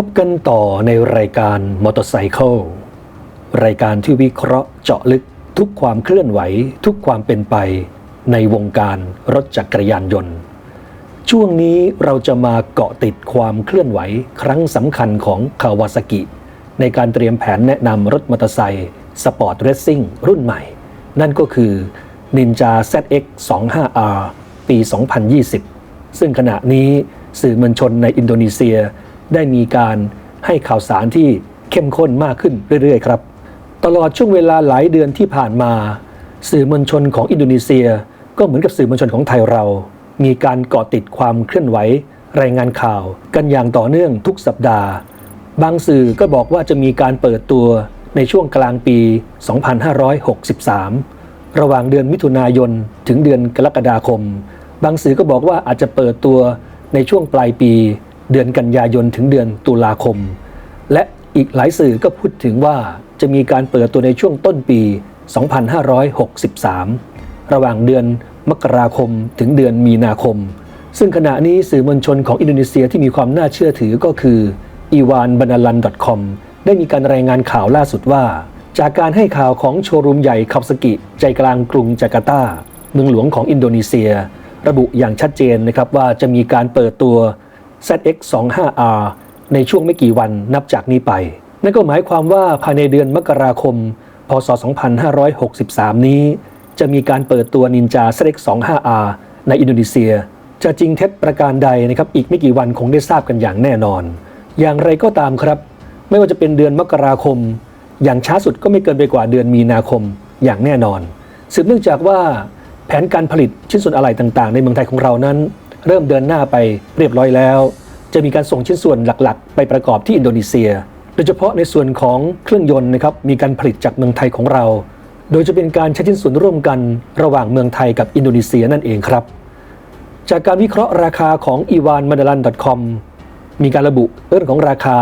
พบกันต่อในรายการมอเตอร์ไซค์รายการที่วิเคราะห์เจาะลึกทุกความเคลื่อนไหวทุกความเป็นไปในวงการรถจักรยานยนต์ ช่วงนี้เราจะมาเกาะติดความเคลื่อนไหวครั้งสำคัญของคาวาซากิ ในการเตรียมแผนแนะนำรถมอเตอร์ไซค์สปอร์ตเรซซิ่งรุ่นใหม่ นั่นก็คือ Ninja ZX 25R ปี 2020 ซึ่งขณะนี้สื่อมวลชนในอินโดนีเซีย ได้มีการให้ข่าวสารที่เข้มข้นมากขึ้นเรื่อยๆครับ ตลอดช่วงเวลาหลายเดือนที่ผ่านมา สื่อมวลชนของอินโดนีเซีย ก็เหมือนกับสื่อมวลชนของไทยเรา มีการเกาะติดความเคลื่อนไหว รายงานข่าว กันอย่างต่อเนื่องทุกสัปดาห์ บางสื่อก็บอกว่าจะมีการเปิดตัวในช่วงกลางปี 2563 ระหว่างเดือนมิถุนายนถึงเดือนกรกฎาคม บางสื่อก็บอกว่าอาจจะเปิดตัวในช่วงปลายปี เดือนกันยายนถึงเดือนตุลาคม และอีกหลายสื่อก็พูดถึงว่าจะมีการเปิดตัวในช่วงต้นปี 2563 ระหว่างเดือนมกราคมถึงเดือนมีนาคม ซึ่งขณะนี้สื่อมวลชนของอินโดนีเซียที่มีความน่าเชื่อถือก็คือ i w a n b a n a l a n c o m ได้มีการรายงานข่าวล่าสุดว่า จากการให้ข่าวของโชว์รูมใหญ่คับสกิ ใจกลางกรุงจาการ์ตา เมืองหลวงของอินโดนีเซีย ระบุอย่างชัดเจนนะครับว่าจะมีการเปิดตัว ZX25R ในช่วงไม่กี่วันนับจากนี้ไป นั่นก็หมายความว่าภายในเดือนมกราคม พศ 2563 นี้ จะมีการเปิดตัว Ninja ZX25R ในอินโดนีเซีย จะจริงเท็จประการใดนะครับ อีกไม่กี่วันคงได้ทราบกันอย่างแน่นอน อย่างไรก็ตามครับ ไม่ว่าจะเป็นเดือนมกราคม อย่างช้าสุดก็ไม่เกินไปกว่าเดือนมีนาคมอย่างแน่นอน สืบเนื่องจากว่าแผนการผลิตชิ้นส่วนอะไหล่ต่างๆ ในเมืองไทยของเรานั้น เริ่มเดินหน้าไปเรียบร้อยแล้ว จะมีการส่งชิ้นส่วนหลักๆ ไปประกอบที่อินโดนีเซีย โดยเฉพาะในส่วนของเครื่องยนต์นะครับมีการผลิตจากเมืองไทยของเรา โดยจะเป็นการใช้ชิ้นส่วนร่วมกันระหว่างเมืองไทยกับอินโดนีเซียนั่นเองครับ จากการวิเคราะห์ราคาของ i w a n m a d a l a n c o m มีการระบุเรื่องของราคา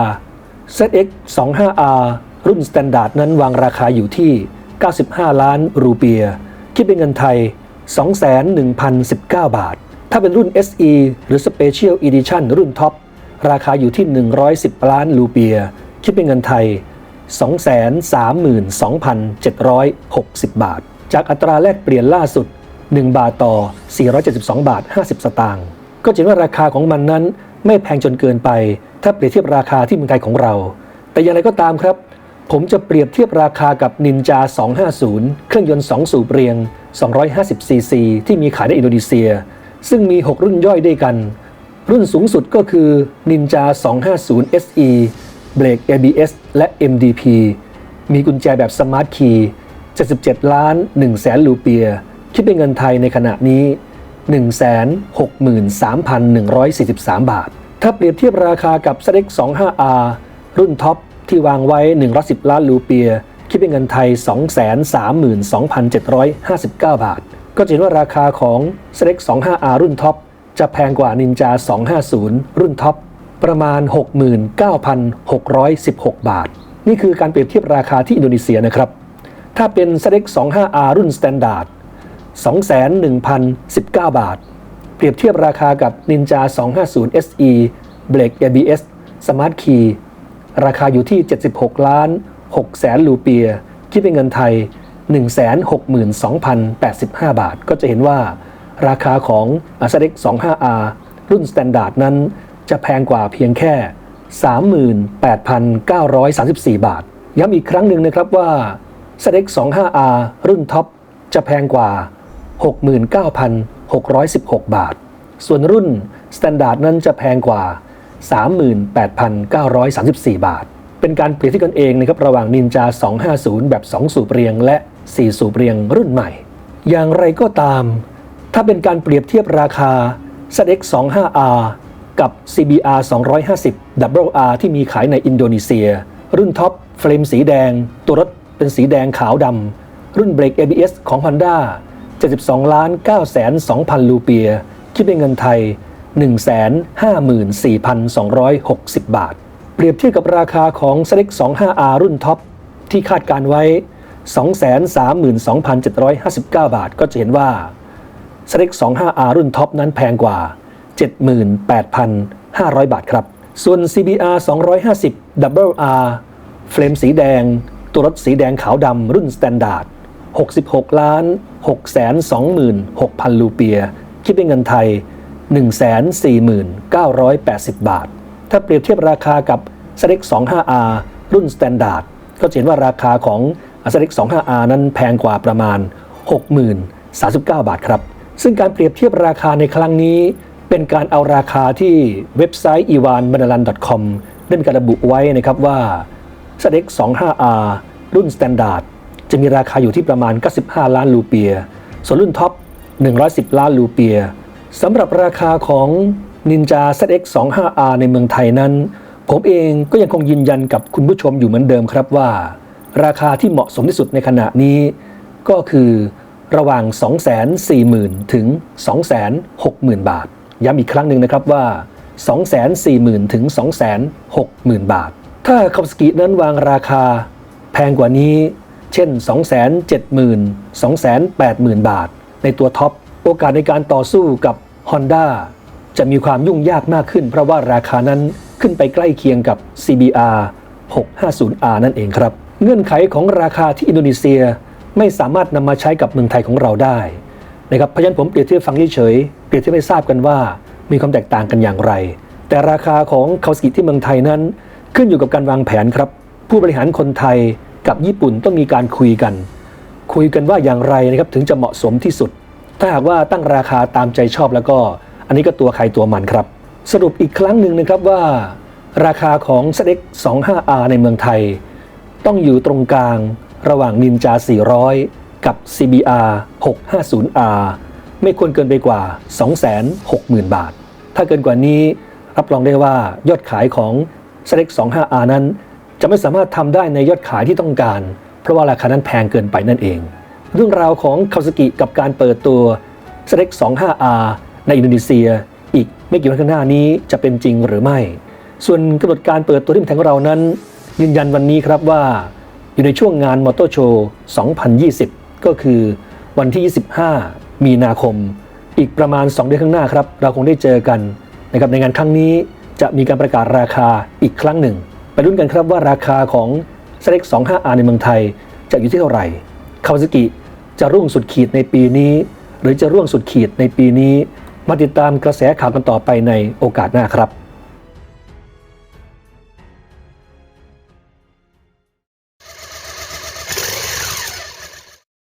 ZX 25R รุ่น Standard นั้นวางราคาอยู่ที่ 95 ล้านรูเปีย คิดเป็นเงินไทย 21,019 บาท ถ้าเป็นรุ่น SE หรือ Special Edition รุ่นท็อป ราคาอยู่ที่ 110 ล้านรูเปีย คิดเป็นเงินไทย 232,760 บาท จากอัตราแลกเปลี่ยนล่าสุด 1 บาทต่อ 472 บาท 50 สตางค์ก็จะเห็นว่าราคาของมันนั้นไม่แพงจนเกินไป ถ้าเปรียบเทียบราคาที่เมืองไทยของเรา แต่อย่างไรก็ตามครับ ผมจะเปรียบเทียบราคากับ Ninja 250 เครื่องยนต์ 2 สูบเรียง 250ซีซีที่มีขายในอินโดนีเซีย ซึ่งมี 6 รุ่นย่อยด้วยกัน รุ่นสูงสุดก็คือ Ninja 250 SE เบรก ABS และ MDP มีกุญแจแบบ Smart Key 77 ล้าน1แสนลูเปีย คิดเป็นเงินไทยในขณะนี้ 163,143 บาท ถ้าเปรียบเทียบราคากับ ZX 25R รุ่นท็อปที่วางไว้ 110 ล้านลูเปีย คิดเป็นเงินไทย 232,759 บาท ก็จะเห็นว่าราคาของ ZX 25R รุ่นท็อปจะแพงกว่า Ninja 250 รุ่นท็อปประมาณ 69,616 บาท นี่คือการเปรียบเทียบราคาที่อินโดนีเซียนะครับ ถ้าเป็น ZX 25R รุ่น Standard 21,019 บาท เปรียบเทียบราคากับ Ninja 250 SE เบรก ABS Smart Key ราคาอยู่ที่ 76 ล้าน6แสนลูเปีย คิดเป็นเงินไทย 162,085 บาท ก็จะเห็นว่าราคาของ a s d e x 25R รุ่น Standard นั้นจะแพงกว่าเพียงแค่ 38,934 บาท ย้ำอีกครั้งหนึ่งนะครับว่า s a d e x 25R รุ่นท็อปจะแพงกว่า 69,616 บาท ส่วนรุ่น Standard นั้นจะแพงกว่า 38,934 บาท เป็นการเปรียบเทียบกันเองนะครับระหว่าง Ninja 250 แบบ 2 สูบเรียงและ 4สูบเรียงรุ่นใหม่ อย่างไรก็ตาม ถ้าเป็นการเปรียบเทียบราคา ZX 25R กับ CBR 250 WR ที่มีขายในอินโดนีเซีย รุ่นท็อปเฟรมสีแดง ตัวรถเป็นสีแดงขาวดำ รุ่นเบรก ABS ของ Honda 72ล้าน9แสน2,000 ลูเปีย คิดเป็นเงินไทย 154,260 บาท เปรียบเทียบกับราคาของ ZX 25R รุ่นท็อปที่คาดการไว้ 232,759 บาท ก็จะเห็นว่า ZX 25R รุ่นท็อปนั้นแพงกว่า 78,500 บาทครับ ส่วน CBR 250 Double R เฟรมสีแดง ตัวรถสีแดงขาวดำรุ่น Standard 66ล้าน626,000 ลูเปีย คิดเป็นเงินไทย 149,980 บาท ถ้าเปรียบเทียบราคากับ s l e x 25R รุ่น Standard ก็จะเห็นว่าราคาของ s l e x 25R นั้นแพงกว่าประมาณ 60,039 บาทครับ ซึ่งการเปรียบเทียบราคาในครั้งนี้ เป็นการเอาราคาที่เว็บไซต์ ivanbanalan.com ได้มีการระบุไว้นะครับว่า s l e x 25R รุ่น Standard จะมีราคาอยู่ที่ประมาณ 95 ล้านลูเปีย ส่วนรุ่นท็อป 110 ล้านลูเปียสำหรับราคาของ Ninja ZX 25R ในเมืองไทยนั้น ผมเองก็ยังคงยืนยันกับคุณผู้ชมอยู่เหมือนเดิมครับว่า ราคาที่เหมาะสมที่สุดในขณะนี้ ก็คือระหว่าง 240,000 ถึง 260,000 บาท ย้ำอีกครั้งหนึ่งนะครับว่า 240,000 ถึง 260,000 บาท ถ้าคาสกินั้นวางราคาแพงกว่านี้ เช่น 270,000 280,000 บาท ในตัวท็อป โอกาสในการต่อสู้กับ Honda จะมีความยุ่งยากมากขึ้น เพราะว่าราคานั้นขึ้นไปใกล้เคียงกับ CBR 650R นั่นเองครับ เงื่อนไขของราคาที่อินโดนีเซียไม่สามารถนำมาใช้กับเมืองไทยของเราได้นะครับเพราะฉะนั้นผมเปรียบเทียบฟังเฉยๆเปรียบเทียบให้ทราบกันว่ามีความแตกต่างกันอย่างไร แต่ราคาของคาสกิที่เมืองไทยนั้น ขึ้นอยู่กับการวางแผนครับ ผู้บริหารคนไทยกับญี่ปุ่นต้องมีการคุยกัน คุยกันว่าอย่างไรนะครับถึงจะเหมาะสมที่สุด ถ้าหากว่าตั้งราคาตามใจชอบแล้วก็ อันนี้ก็ตัวใครตัวมันครับ สรุปอีกครั้งหนึ่งนะครับว่า ราคาของ ZX 25R ในเมืองไทย ต้องอยู่ตรงกลางระหว่าง Ninja 400 กับ CBR 650R ไม่ควรเกินไปกว่า 260,000 บาท ถ้าเกินกว่านี้รับรองได้ว่ายอดขายของ ZX 25R นั้น จะไม่สามารถทำได้ในยอดขายที่ต้องการ เพราะว่าราคานั้นแพงเกินไปนั่นเอง เรื่องราวของคาสกิกับการเปิดตัว ZX 25R ในอินโดนีเซีย อีกไม่กี่วันข้างหน้านี้จะเป็นจริงหรือไม่ ส่วนกำหนดการเปิดตัวที่มืองไทยของเรานั้น ยืนยันวันนี้ครับว่าอยู่ในช่วงงานมอเตอร์โชว์ 2020 ก็คือวันที่ 25 มีนาคม อีกประมาณ 2 เดือนข้างหน้าครับ เราคงได้เจอกันนะครับในงานครั้งนี้จะมีการประกาศราคาอีกครั้งหนึ่ง ไปลุ้นกันครับว่าราคาของ s l e x 25R ในเมืองไทยจะอยู่ที่เท่าไหร่คาวาซากิจะรุ่งสุดขีดในปีนี้ หรือจะร่วงสุดขีดในปีนี้ มาติดตามกระแสข่าวกันต่อไปในโอกาสหน้าครับ